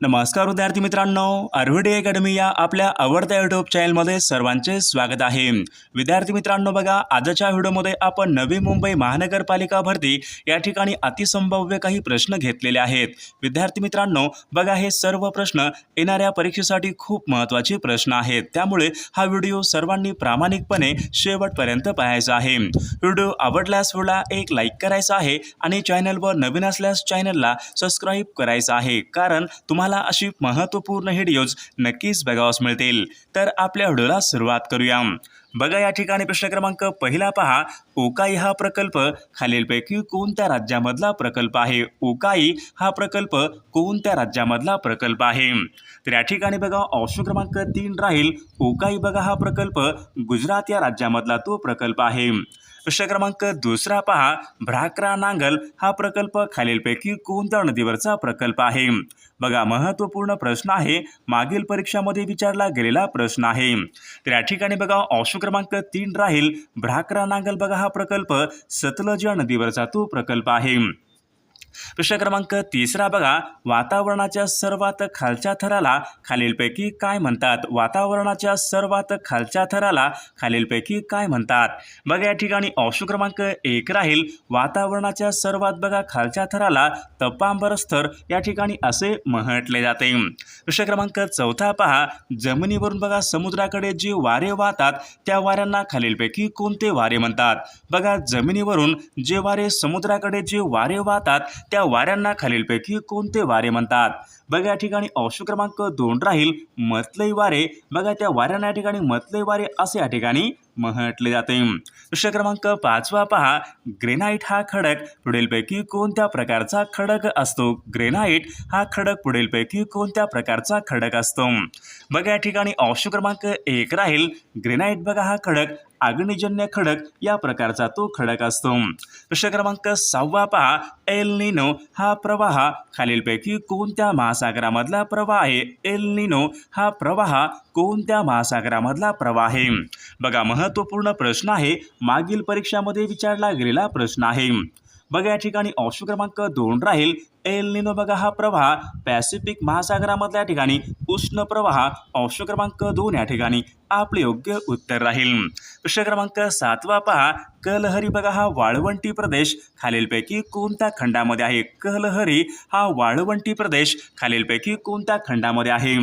नमस्कार विद्यार्थी मित्रांनो आरव्हीडी अकॅडमी या आपल्या आवडत्या यूट्यूब चॅनलमध्ये सर्वांचे स्वागत आहे. विद्यार्थी मित्रांनो बघा आजच्या व्हिडिओमध्ये आपण नवी मुंबई महानगरपालिका भरती या ठिकाणी अतिसंभाव्य काही प्रश्न घेतलेले आहेत. विद्यार्थी मित्रांनो बघा हे सर्व प्रश्न येणाऱ्या परीक्षेसाठी खूप महत्त्वाचे प्रश्न आहेत. त्यामुळे हा व्हिडिओ सर्वांनी प्रामाणिकपणे शेवटपर्यंत पाहायचा आहे. व्हिडिओ आवडल्यास व्हिडिओला एक लाईक करायचा आहे आणि चॅनलवर नवीन असल्यास चॅनलला सबस्क्राईब करायचं आहे. कारण तुम्हाला अशी महत्त्वपूर्ण व्हिडिओज नक्कीच बघावास मिळतील. तर आपल्या व्हिडिओला सुरुवात करूया. बघा या ठिकाणी प्रश्न क्रमांक पहिला पहा. ओकाई हा प्रकल्प खालीलपैकी कोणत्या राज्यामधला प्रकल्प आहे? ओकाई हा प्रकल्प कोणत्या राज्यामधला प्रकल्प आहे? तर या ठिकाणी बघा ऑप्शन क्रमांक तीन राहील. ओकाई बघा हा प्रकल्प गुजरात या राज्यामधला तो प्रकल्प आहे. प्रश्न क्रमांक दुसरा पहा. भ्राकरा नांगल हा प्रकल्प खालीलपैकी कोणत्या नदीवरचा प्रकल्प आहे. बघा महत्त्वपूर्ण प्रश्न आहे. मागील परीक्षामध्ये विचारला गेलेला प्रश्न आहे. तर या ठिकाणी बघा ऑप्शन क्रमांक तीन राहील. भ्राकरा नांगल बघा हा प्रकल्प सतलज या नदीवरचा तो प्रकल्प आहे. प्रश्न क्रमांक तिसरा बघा. वातावरणाच्या सर्वात खालच्या थराला खालीलपैकी काय म्हणतात? वातावरणाच्या सर्वात खालच्या थराला खालीलपैकी काय म्हणतात? बघा या ठिकाणी ऑप्शन क्रमांक एक राहील. वातावरणाच्या सर्वात बघा खालच्या थराला तपांबर स्तर या ठिकाणी असे म्हटले जाते. प्रश्न क्रमांक चौथा पहा. जमिनीवरून बघा समुद्राकडे जे वारे वाहतात त्या वाऱ्यांना खालीलपैकी कोणते वारे म्हणतात? बघा जमिनीवरून जे वारे समुद्राकडे जे वारे वाहतात त्या वाऱ्यांना खालीलपैकी कोणते वारे म्हणतात? बघा या ठिकाणी अंश क्रमांक दोन राहील मतलई वारे. बघा त्या वाऱ्यांना या ठिकाणी मतलई वारे असे या ठिकाणी म्हटले जाते. प्रश्न क्रमांक पाचवा पहा. ग्रेनाईट हा खडक पुढीलपैकी कोणत्या प्रकारचा खडक असतो? ग्रेनाईट हा खडक पुढीलपैकी कोणत्या प्रकारचा खडक असतो? बघा या ठिकाणी ऑप्शन क्रमांक एक राहील. ग्रेनाईट बघा हा खडक अग्निजन्य खडक या प्रकारचा तो खडक असतो. प्रश्न क्रमांक सहावा पहा. एल निनो हा प्रवाह खालीलपैकी कोणत्या महासागरामधला प्रवाह आहे? एल निनो हा प्रवाह कोणत्या महासागरामधला प्रवाह आहे? बघा मह महत्त्वपूर्ण प्रश्न आहे. मागील परीक्षामध्ये विचारला गेलेला प्रश्न आहे. बघा या ठिकाणी ऑप्शन क्रमांक दोन राहील. एल निनो बघा हा प्रवाह. पॅसिफिक महासागरामधल्या ठिकाणी उष्ण प्रवाह. ऑप्शन क्रमांक दोन या ठिकाणी आपले योग्य उत्तर राहील. प्रश्न क्रमांक सातवा पहा. कलहरी बघा हा वाळवंटी प्रदेश. खालीलपैकी कोणत्या खंडामध्ये आहे? कलहरी हा वाळवंटी प्रदेश. खालीलपैकी कोणत्या खंडामध्ये आहे?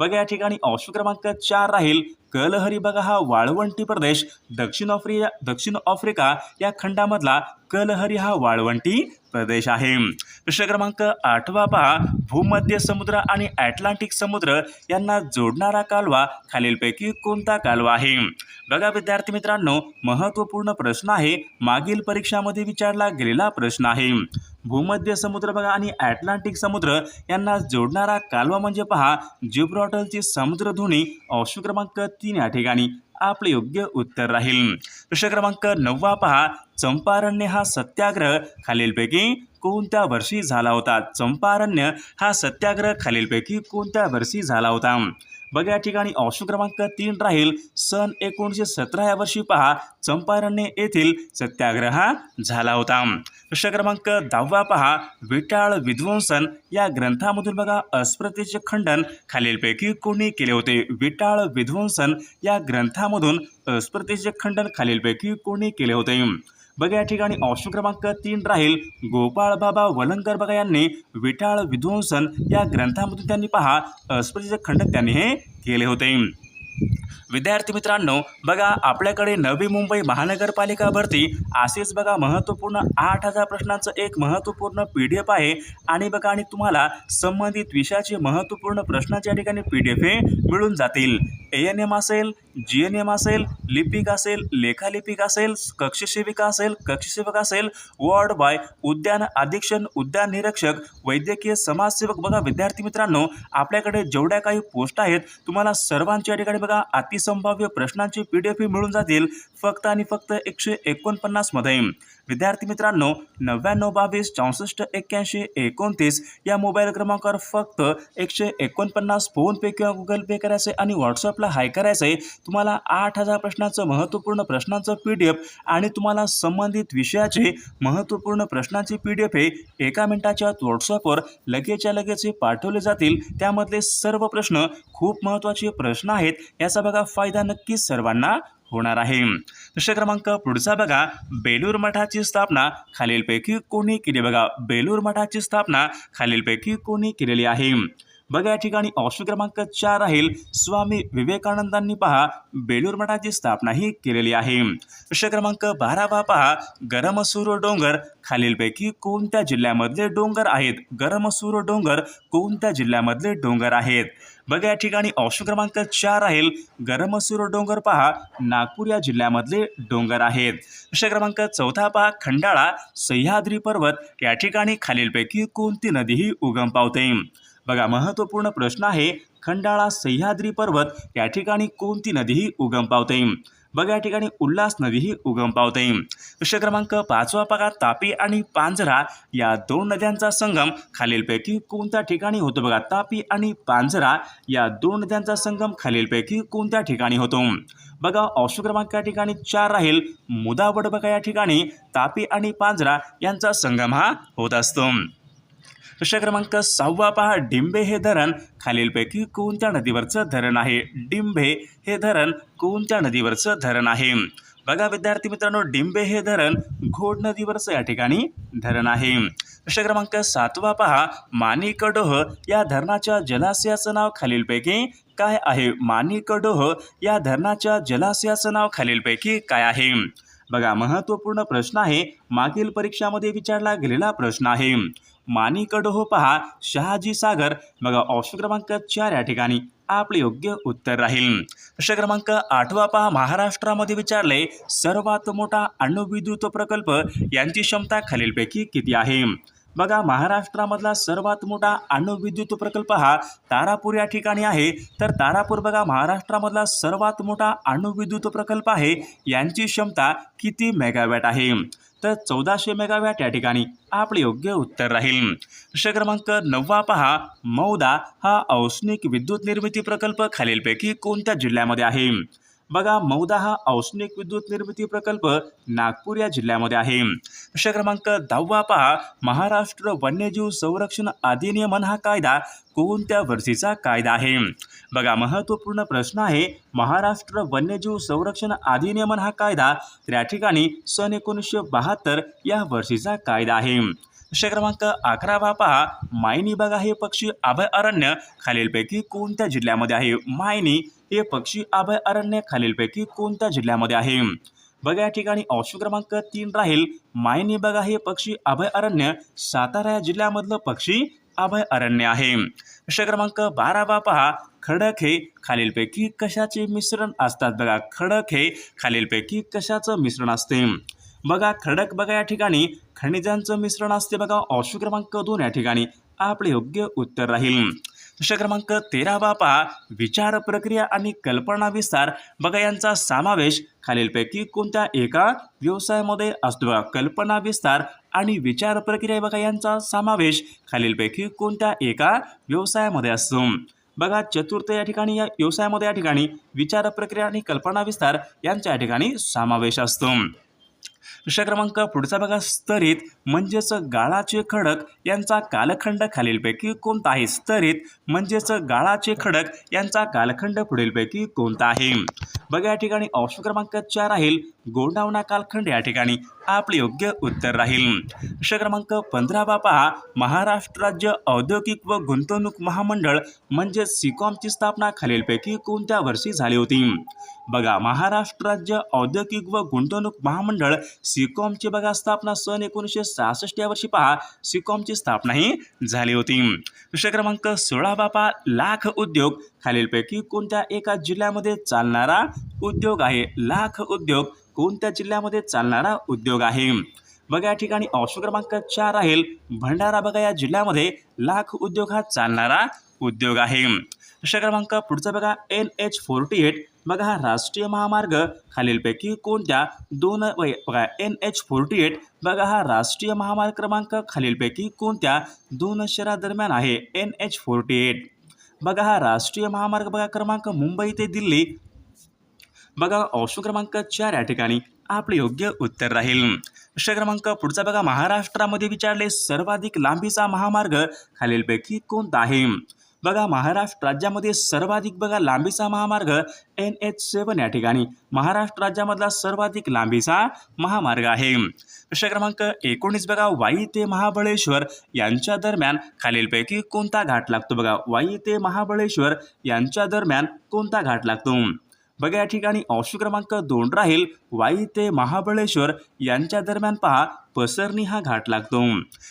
बघा या ठिकाणी ऑप्शन क्रमांक चार राहील. कलहरी बघा हा वाळवंटी प्रदेश. दक्षिण आफ्रिका दक्षिण आफ्रिका या खंडामधला कलहरी हा वाळवंटी प्रदेश आहे. प्रश्न क्रमांक आठवा पहा. भूमध्य समुद्र आणि ॲटलांटिक समुद्र यांना जोडणारा कालवा खालीलपैकी कोणता कालवा आहे? बघा विद्यार्थी मित्रांनो महत्त्वपूर्ण प्रश्न आहे. मागील परीक्षामध्ये विचारला गेलेला प्रश्न आहे. भूमध्य समुद्र बघा आणि ॲटलांटिक समुद्र यांना जोडणारा कालवा म्हणजे पहा जिब्रॉटलची समुद्रधुनी ऑप्शन क्रमांक तीन या ठिकाणी. आपले योग्य उत्तर राहील. प्रश्न क्रमांक नववा पहा चंपारण्य हा सत्याग्रह खालीलपैकी कोणत्या वर्षी झाला होता? चंपारण्य हा सत्याग्रह खालीलपैकी कोणत्या वर्षी झाला होता? बघा या ठिकाणी ऑप्शन क्रमांक तीन राहील. सन एकोणीसशे सतरा या वर्षी पहा चंपारण्य येथील सत्याग्रह झाला होता. प्रश्न क्रमांक दहावा पहा विटाळ विध्वंसन या ग्रंथामधून बघा अस्पृतेचे खंडन खालीलपैकी कोणी केले होते? विटाळ विध्वंसन या ग्रंथामधून अस्पृतेचे खंडन खालीलपैकी कोणी केले होते? बघा या ठिकाणी ऑप्शन क्रमांक तीन राहील गोपाळ बाबा वलंकर बघा यांनी विटाळ विध्वंसन या ग्रंथामधून त्यांनी पहा अस्पृश्यतेचे खंडक त्यांनी हे केले होते. विद्यार्थी मित्रांनो बघा आपल्याकडे नवी मुंबई महानगरपालिका भरती असेच बघा महत्त्वपूर्ण आठ हजार प्रश्नांचं एक महत्त्वपूर्ण पी डी एफ आहे. आणि बघा आणि तुम्हाला संबंधित विषयाचे महत्त्वपूर्ण प्रश्नाच्या ठिकाणी पी डी एफ हे मिळून जातील. ए एन एम असेल जी एन एम असेल लिपिक असेल लेखालिपिक असेल कक्षसेविका असेल कक्षसेवक असेल वॉर्ड बॉय उद्यान अधीक्षण उद्यान निरीक्षक वैद्यकीय समाजसेवक. बघा विद्यार्थी मित्रांनो आपल्याकडे जेवढ्या काही पोस्ट आहेत तुम्हाला सर्वांच्या ठिकाणी बघा अतिसंभाव्य प्रश्नांची पी डी एफ मिळून जातील फक्त आणि फक्त एकशे एकोणपन्नासमध्ये विद्यार्थी मित्रांनो नव्याण्णव बावीस चौसष्ट एक्क्याऐंशी एकोणतीस या मोबाईल क्रमांकावर फक्त एकशे एकोणपन्नास फोनपे किंवा गुगल पे करायचे आणि व्हॉट्सअप व्हॉट्सअपला हाय करायचं आहे तुम्हाला आठ हजार प्रश्नाचं महत्त्वपूर्ण प्रश्नांचं पी डी एफ आणि तुम्हाला संबंधित विषयाचे महत्त्वपूर्ण प्रश्नांचे पी डी एफ हे एका मिनिटाच्या आत व्हॉट्सअपवर लगेचच्या लगेच हे पाठवले जातील. त्यामधले सर्व प्रश्न खूप महत्त्वाचे प्रश्न आहेत याचा बघा फायदा नक्कीच सर्वांना होणार आहे. प्रश्न क्रमांक पुढचा बघा बेलूर मठाची स्थापना खालीलपैकी कोणी केली? बघा बेलूर मठाची स्थापना खालीलपैकी कोणी केलेली आहे? बघा या ठिकाणी ऑप्शन क्रमांक चार राहील. स्वामी विवेकानंदांनी पहा बेलूर मठाची स्थापना ही केलेली आहे. प्रश्न क्रमांक बारावा पहा गरमसूर डोंगर खालीलपैकी कोणत्या जिल्ह्यामधले डोंगर आहेत? गरमसूर डोंगर कोणत्या जिल्ह्यामधले डोंगर आहेत? बघा या ठिकाणी ऑप्शन क्रमांक चार राहील. गरमसूर डोंगर पहा नागपूर या जिल्ह्यामधले डोंगर आहेत. प्रश्न क्रमांक चौथा पहा खंडाळा सह्याद्री पर्वत या ठिकाणी खालीलपैकी कोणती नदी ही उगम पावते? बघा महत्त्वपूर्ण प्रश्न आहे खंडाळा सह्याद्री पर्वत या ठिकाणी कोणती नदी ही उगम पावते? बघा या ठिकाणी उल्हास नदीही उगम पावते. प्रश्न क्रमांक पाचवा बघा तापी आणि पांझरा या दोन नद्यांचा संगम खालीलपैकी कोणत्या ठिकाणी होतो? बघा तापी आणि पांझरा या दोन नद्यांचा संगम खालीलपैकी कोणत्या ठिकाणी होतो? बघा ऑप्शन क्रमांक या ठिकाणी चार राहील. मुदावड बघा या ठिकाणी तापी आणि पांझरा यांचा संगम हा होत असतो. प्रश्न क्रमांक सहावा पहा डिंबे हे धरण. खालीलपैकी कोणत्या नदीवरचं धरण आहे? डिंबे हे धरण कोणत्या नदीवरचं धरण आहे? बघा विद्यार्थी मित्रांनो डिंबे हे धरण घोड नदीवरचं या ठिकाणी धरण आहे. प्रश्न क्रमांक सातवा पहा मानिकडोह या धरणाच्या जलाशयाचं नाव खालीलपैकी काय आहे? मानिकडोह या धरणाच्या जलाशयाचं नाव खालीलपैकी काय आहे? बघा महत्त्वपूर्ण प्रश्न आहे. मागील परीक्षामध्ये विचारला गेलेला प्रश्न आहे. माणिकडोह हो पहा शहाजी सागर. बघा ऑप्शन क्रमांक चार या ठिकाणी. आपले योग्य उत्तर राहील. प्रश्न क्रमांक आठवा पहा. महाराष्ट्रामध्ये विचारले सर्वात मोठा अणुविद्युत प्रकल्प यांची क्षमता खालीलपैकी किती आहे? बघा महाराष्ट्रामधला सर्वात मोठा अणुविद्युत प्रकल्प हा तारापूर या ठिकाणी आहे. तर तारापूर बघा महाराष्ट्रामधला सर्वात मोठा अणुविद्युत प्रकल्प आहे. यांची क्षमता किती मेगावॅट आहे? तर चौदाशे मेगावॅट या ठिकाणी आपले योग्य उत्तर राहील. प्रश्न क्रमांक नववा पहा. मौदा हा औष्णिक विद्युत निर्मिती प्रकल्प खालीलपैकी कोणत्या जिल्ह्यामध्ये आहे? बघा मौदा हा औष्णिक विद्युत निर्मिती प्रकल्प नागपूर या जिल्ह्यामध्ये आहे. प्रश्न क्रमांक दहावा पहा. महाराष्ट्र वन्यजीव संरक्षण अधिनियमन हा कायदा कोणत्या वर्षीचा कायदा आहे? बघा महत्त्वपूर्ण प्रश्न आहे महाराष्ट्र वन्यजीव संरक्षण अधिनियमन हा कायदा तर या ठिकाणी सन एकोणीसशे बहात्तर या वर्षीचा कायदा आहे. प्रश्न क्रमांक अकरावा पहा. मायनी बघा हे पक्षी अभयारण्य खालीलपैकी कोणत्या जिल्ह्यामध्ये आहे? मायनी हे पक्षी अभयारण्य खालीलपैकी कोणत्या जिल्ह्यामध्ये आहे? बघा या ठिकाणी ऑप्शन क्रमांक तीन राहील. मायनी बघा हे पक्षी अभयारण्य सातारा या जिल्ह्यामधलं पक्षी अभयारण्य आहे. प्रश्न क्रमांक बारावा पहा. खडक हे खालीलपैकी कशाचे मिश्रण असतात? बघा खडक हे खालीलपैकी कशाचं मिश्रण असते? बघा खडक बघा या ठिकाणी खनिजांचं मिश्रण असते बघा. ऑप्शन क्रमांक दोन या ठिकाणी आपले योग्य उत्तर राहील. प्रश्न क्रमांक तेरावा पहा विचार प्रक्रिया आणि कल्पना विस्तार. बघा यांचा समावेश खालीलपैकी कोणत्या एका व्यवसायामध्ये असतो? बघा कल्पना विस्तार आणि विचार प्रक्रिया बघा यांचा समावेश खालीलपैकी कोणत्या एका व्यवसायामध्ये असतो? बघा चतुर्थ या ठिकाणी या व्यवसायामध्ये या ठिकाणी विचार प्रक्रिया आणि कल्पना विस्तार यांच्या या ठिकाणी समावेश असतो. प्रश्न क्रमांक पुढचा बघा. स्तरित म्हणजेच गाळाचे खडक यांचा कालखंड खालीलपैकी कोणता आहे स्तरित म्हणजेच गाळाचे खडक यांचा कालखंड पुढीलपैकी कोणता आहे बघा या ठिकाणी ऑप्शन क्रमांक चार राहील. गोंडावणा कालखंड या ठिकाणी आपले योग्य उत्तर राहील. प्रश्न क्रमांक पंधरावा पहा. महाराष्ट्र राज्य औद्योगिक व गुंतवणूक महामंडळ म्हणजे सिकॉमची स्थापना खालीलपैकी कोणत्या वर्षी झाली होती? बघा महाराष्ट्र राज्य औद्योगिक व गुंतवणूक महामंडळ सिकॉमची बघा स्थापना सन एकोणीसशे सहासष्ट या वर्षी पहा सिकॉमची स्थापना ही झाली होती. प्रश्न क्रमांक सोळा बापा लाख उद्योग. खालीलपैकी कोणत्या एका जिल्ह्यामध्ये चालणारा उद्योग आहे? लाख उद्योग. कोणत्या जिल्ह्यामध्ये चालणारा उद्योग आहे? बघा या ठिकाणी ऑप्शन क्रमांक चार राहील. भंडारा बघा या जिल्ह्यामध्ये लाख उद्योग हा चालणारा उद्योग आहे. प्रश्न क्रमांक पुढचा बघा एन एच फोर्टी एट बघा हा राष्ट्रीय महामार्ग खालीलपैकी कोणत्या? दोन वय बघा एन एच फोर्टी एट. बघा हा राष्ट्रीय महामार्ग क्रमांक खालीलपैकी कोणत्या? दोन शहरादरम्यान आहे एन एच फोर्टी एट. बघा हा राष्ट्रीय महामार्ग बघा क्रमांक मुंबई ते दिल्ली. बघा ऑप्शन क्रमांक चार या ठिकाणी. आपले योग्य उत्तर राहील. प्रश्न क्रमांक पुढचा बघा महाराष्ट्रामध्ये विचारले सर्वाधिक लांबीचा महामार्ग खालीलपैकी कोणता आहे? बघा महाराष्ट्र राज्यामध्ये सर्वाधिक बघा लांबीचा महामार्ग एन एच सेवन या ठिकाणी. महाराष्ट्र राज्यामधला सर्वाधिक लांबीचा महामार्ग आहे. प्रश्न क्रमांक एकोणीस बघा वाई ते महाबळेश्वर यांच्या दरम्यान खालीलपैकी कोणता घाट लागतो? बघा वाई ते महाबळेश्वर यांच्या दरम्यान कोणता घाट लागतो? बघा या ठिकाणी ऑप्शन क्रमांक दोन राहील. वाई ते महाबळेश्वर यांच्या दरम्यान पहा पसरणी हा घाट लागतो.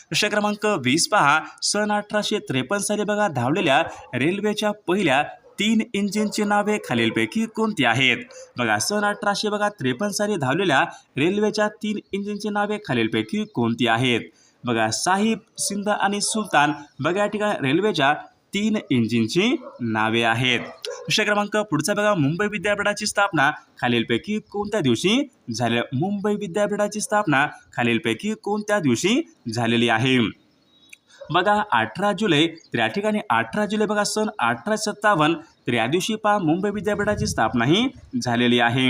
प्रश्न क्रमांक वीस पहा. सन अठराशे त्रेपन्न साली बघा धावलेल्या रेल्वेच्या पहिल्या तीन इंजिनची नावे खालीलपैकी कोणती आहेत? बघा सन अठराशे बघा त्रेपन्न साली धावलेल्या रेल्वेच्या तीन इंजिनची नावे खालीलपैकी कोणती आहेत? बघा साहिब सिंध आणि सुलतान बघा या ठिकाणी रेल्वेच्या तीन इंजिनची नावे आहेत. प्रश्न क्रमांक पुढचा बघा. मुंबई विद्यापीठाची स्थापना खालीलपैकी कोणत्या दिवशी झाले? मुंबई विद्यापीठाची स्थापना खालीलपैकी कोणत्या दिवशी झालेली आहे? बघा अठरा जुलै तर या ठिकाणी अठरा जुलै बघा सन अठराशे सत्तावन्न तर या दिवशी पहा मुंबई विद्यापीठाची स्थापना ही झालेली आहे.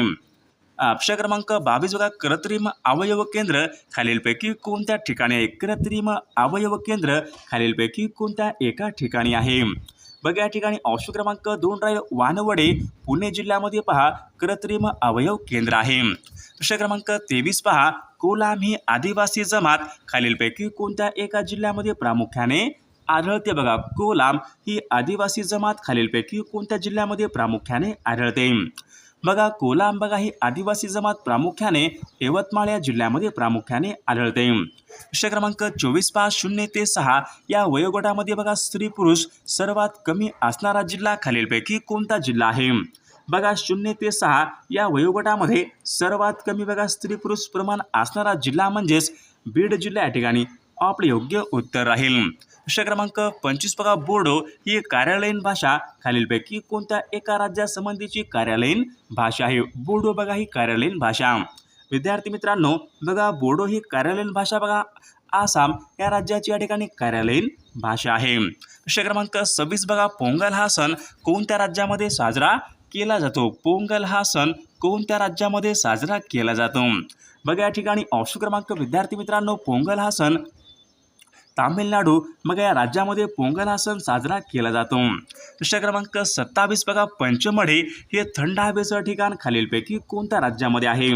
अक्षय क्रमांक बावीस बघा. कृत्रिम अवयव केंद्र खालीलपैकी कोणत्या ठिकाणी आहे? कृत्रिम अवयव केंद्र खालीलपैकी कोणत्या एका ठिकाणी आहे? बघा या ठिकाणी ऑप्शन क्रमांक दोन राहील. वानवडे पुणे जिल्ह्यामध्ये पहा कृत्रिम अवयव केंद्र आहे. प्रश्न क्रमांक तेवीस पहा. कोलाम ही आदिवासी जमात खालीलपैकी कोणत्या एका जिल्ह्यामध्ये प्रामुख्याने आढळते बघा? कोलाम ही आदिवासी जमात खालीलपैकी कोणत्या जिल्ह्यामध्ये प्रामुख्याने आढळते? बघा कोलाम बघा ही आदिवासी जमात प्रामुख्याने यवतमाळ या जिल्ह्यामध्ये प्रामुख्याने आढळते. विषय क्रमांक चोवीस पाच शून्य ते सहा या वयोगटामध्ये बघा स्त्री पुरुष सर्वात कमी असणारा जिल्हा खालीलपैकी कोणता जिल्हा आहे? बघा शून्य ते सहा या वयोगटामध्ये सर्वात कमी बघा स्त्री पुरुष प्रमाण असणारा जिल्हा म्हणजेच बीड जिल्हा या ठिकाणी आपले योग्य उत्तर राहील. प्रश्न क्रमांक पंचवीस बघा बोडो ही कार्यालयीन भाषा. खालीलपैकी कोणत्या एका राज्यासंबंधीची कार्यालयीन भाषा आहे? बोडो बघा ही कार्यालयीन भाषा. विद्यार्थी मित्रांनो बघा बोडो ही कार्यालयीन भाषा बघा. आसाम या राज्याची या ठिकाणी कार्यालयीन भाषा आहे. प्रश्न क्रमांक सव्वीस बघा पोंगल हा सण कोणत्या राज्यामध्ये साजरा केला जातो? पोंगल हा सण कोणत्या राज्यामध्ये साजरा केला जातो? बघा या ठिकाणी ऑप्शन क्रमांक विद्यार्थी मित्रांनो पोंगल हा सण तामिळनाडू मग या राज्यामध्ये पोंगल हा सण साजरा केला जातो. प्रश्न क्रमांक सत्तावीस बघा पंचमढी हे थंड हवेचं ठिकाण खालीलपैकी कोणत्या राज्यामध्ये आहे?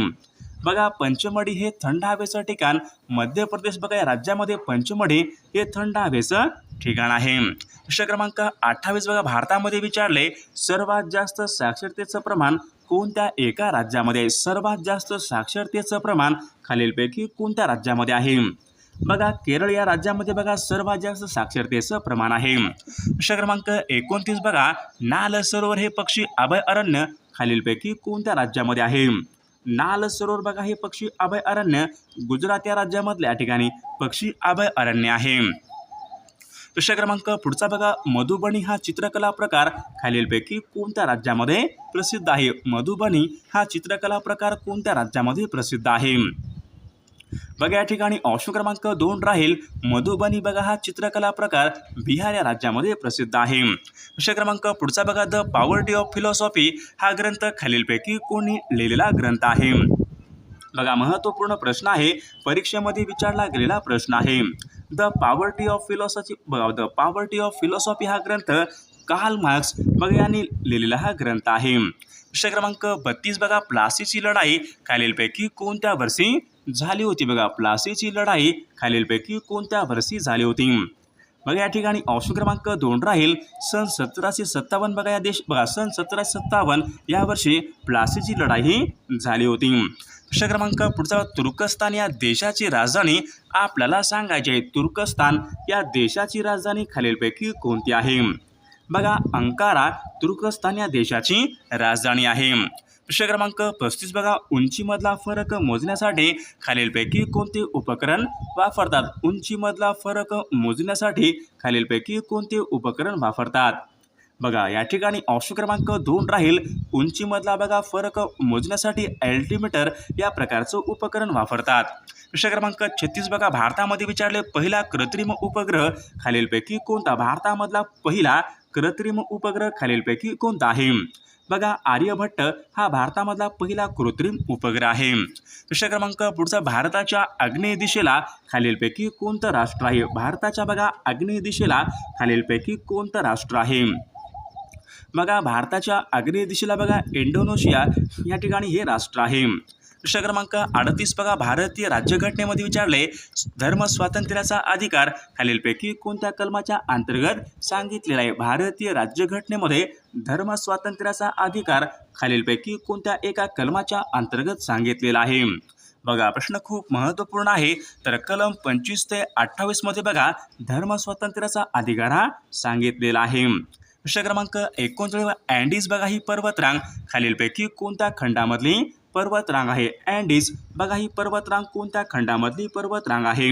बघा पंचमढी हे थंड हवेचं ठिकाण मध्य प्रदेश बघा या राज्यामध्ये पंचमढी हे थंड हवेचं ठिकाण आहे. प्रश्न क्रमांक अठ्ठावीस बघा भारतामध्ये विचारले सर्वात जास्त साक्षरतेचं प्रमाण कोणत्या एका राज्यामध्ये आहे? सर्वात जास्त साक्षरतेचं प्रमाण खालीलपैकी कोणत्या राज्यामध्ये आहे? बघा केरळ या राज्यामध्ये बघा सर्वात जास्त साक्षरतेचं प्रमाण आहे. प्रश्न क्रमांक एकोणतीस बघा नाल सरोवर हे पक्षी अभय अरण्य खालीलपैकी कोणत्या राज्यामध्ये आहे? नाल सरोवर बघा हे पक्षी अभय अरण्य गुजरात या राज्यामधल्या ठिकाणी पक्षी अभय अरण्य आहे. प्रश्न क्रमांक पुढचा बघा मधुबनी हा चित्रकला प्रकार खालीलपैकी कोणत्या राज्यामध्ये प्रसिद्ध आहे? मधुबनी हा चित्रकला प्रकार कोणत्या राज्यामध्ये प्रसिद्ध आहे? बघा या ठिकाणी ऑप्शन क्रमांक दोन राहील. मधुबनी बघा हा चित्रकला प्रकार बिहार या राज्यामध्ये प्रसिद्ध आहे. विषय क्रमांक पुढचा बघा द पॉवर्टी ऑफ फिलॉसॉफी हा ग्रंथ खालीलपैकी कोणी लिहिलेला ग्रंथ आहे. बघा महत्त्वपूर्ण प्रश्न आहे. परीक्षेमध्ये विचारला गेलेला प्रश्न आहे. द पॉवर्टी ऑफ फिलॉसॉफी बघा द पॉवर्टी ऑफ फिलॉसॉफी हा ग्रंथ कार्ल मार्क्स बघा यांनी लिहिलेला हा ग्रंथ आहे. विषय क्रमांक बत्तीस बघा प्लासीची लढाई खालीलपैकी कोणत्या वर्षी झाली होती बघा. प्लासीची लढाई खालीलपैकी कोणत्या वर्षी झाली होती? बघा या ठिकाणी ऑप्शन क्रमांक दोन राहील. सन सतराशे सत्तावन्न बघा या देश बघा सन सतराशे सत्तावन्न या वर्षी प्लासीची लढाई ही झाली होती. प्रश्न क्रमांक पुढचा तुर्कस्तान या देशाची राजधानी आपल्याला सांगायची आहे. तुर्कस्तान या देशाची राजधानी खालीलपैकी कोणती आहे? बघा अंकारा तुर्कस्तान या देशाची राजधानी आहे. प्रश्न क्रमांक पस्तीस बघा. उंचीमधला फरक मोजण्यासाठी खालीलपैकी कोणते उपकरण वापरतात? उंचीमधला फरक मोजण्यासाठी खालीलपैकी कोणते उपकरण वापरतात? बघा या ठिकाणी ऑप्शन क्रमांक दोन राहील. उंचीमधला बघा फरक मोजण्यासाठी अल्टीमीटर या प्रकारचं उपकरण वापरतात. प्रश्न क्रमांक छत्तीस बघा. भारतामध्ये विचारले पहिला कृत्रिम उपग्रह खालीलपैकी कोणता? भारतामधला पहिला कृत्रिम उपग्रह खालीलपैकी कोणता आहे? बघा आर्यभट्ट हा भारतामधला पहिला कृत्रिम उपग्रह आहे. प्रश्न क्रमांक पुढचा भारताच्या आग्नेय दिशेला खालीलपैकी कोणतं राष्ट्र आहे? भारताच्या बघा आग्नेय दिशेला खालीलपैकी कोणतं राष्ट्र आहे? बघा भारताच्या आग्नेय दिशेला बघा इंडोनेशिया या ठिकाणी हे राष्ट्र आहे. दुसरा क्रमांक अडतीस बघा. भारतीय राज्यघटनेमध्ये विचारले धर्म स्वातंत्र्याचा अधिकार खालीलपैकी कोणत्या कलमाच्या अंतर्गत सांगितलेला आहे? भारतीय राज्यघटनेमध्ये धर्म स्वातंत्र्याचा अधिकार खालीलपैकी कोणत्या एका कलमाच्या अंतर्गत सांगितलेला आहे? बघा प्रश्न खूप महत्त्वपूर्ण आहे. तर कलम पंचवीस ते अठ्ठावीसमध्ये बघा धर्म स्वातंत्र्याचा अधिकार हा सांगितलेला आहे. प्रश्न क्रमांक एकोणचाळीस अँडीज बघा ही पर्वतरांग खालीलपैकी कोणत्या खंडामधली पर्वतरांग आहे. अँडीज बघा ही पर्वतरांग कोणत्या खंडामधली पर्वतरांग आहे?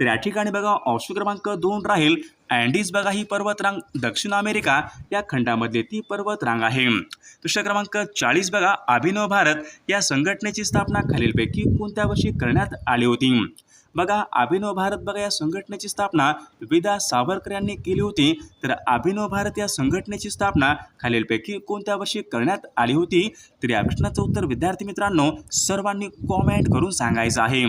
तर या ठिकाणी बघा ऑप्शन क्रमांक दोन राहील. अँडीज बघा ही पर्वतरांग दक्षिण अमेरिका या खंडामधली ती पर्वतरांग आहे. दुसरा क्रमांक चाळीस बघा अभिनव भारत या संघटनेची स्थापना खालीलपैकी कोणत्या वर्षी करण्यात आली होती? बघा अभिनव भारत बघा या संघटनेची स्थापना विदा सावरकर यांनी केली होती. तर अभिनव भारत या संघटनेची स्थापना खालीलपैकी कोणत्या वर्षी करण्यात आली होती? तर या प्रश्नाचं उत्तर विद्यार्थी मित्रांनो सर्वांनी कॉमेंट करून सांगायचं आहे.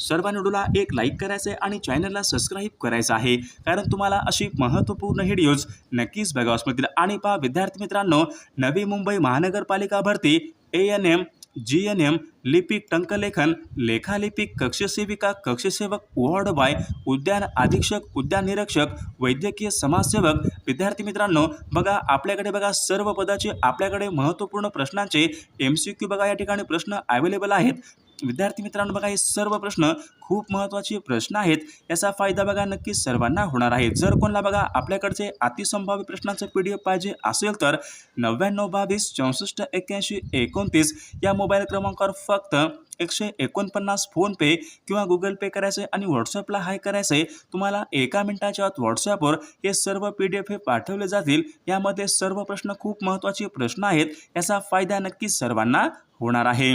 सर्वांनी व्हिडिओला एक लाईक करायचं आहे आणि चॅनलला सबस्क्राईब करायचं आहे. कारण तुम्हाला अशी महत्त्वपूर्ण व्हिडिओज नक्कीच बघावास मिळतील. आणि पहा विद्यार्थी मित्रांनो नवी मुंबई महानगरपालिका भरती A N M G N M लिपिक टंकलेखन लेखालिपिक कक्षसेविका कक्षसेवक वॉर्ड बाय उद्यान अधीक्षक उद्यान निरीक्षक वैद्यकीय समाजसेवक. विद्यार्थी मित्रांनो बघा आपल्याकडे बघा सर्व पदाचे आपल्याकडे महत्त्वपूर्ण प्रश्नांचे एम सी क्यू बघा या ठिकाणी प्रश्न अवेलेबल आहेत. विद्यार्थी मित्रांनो बघा हे सर्व प्रश्न खूप महत्त्वाचे प्रश्न आहेत. याचा फायदा बघा नक्कीच सर्वांना होणार आहे. जर कोणाला बघा आपल्याकडचे अतिसंभाव्य प्रश्नांचं पी डी एफ पाहिजे असेल तर नव्याण्णव बावीस चौसष्ट एक्क्याऐंशी एकोणतीस या मोबाईल क्रमांकावर फक्त एकशे एकोणपन्नास फोनपे किंवा गुगल पे करायचं आहे आणि व्हॉट्सअपला हाय करायचं आहे तुम्हाला एका मिनिटाच्या आत व्हॉट्सअपवर हे सर्व पी डी एफ हे पाठवले जातील. यामध्ये सर्व प्रश्न खूप महत्त्वाचे प्रश्न आहेत. याचा फायदा नक्कीच सर्वांना होणार आहे.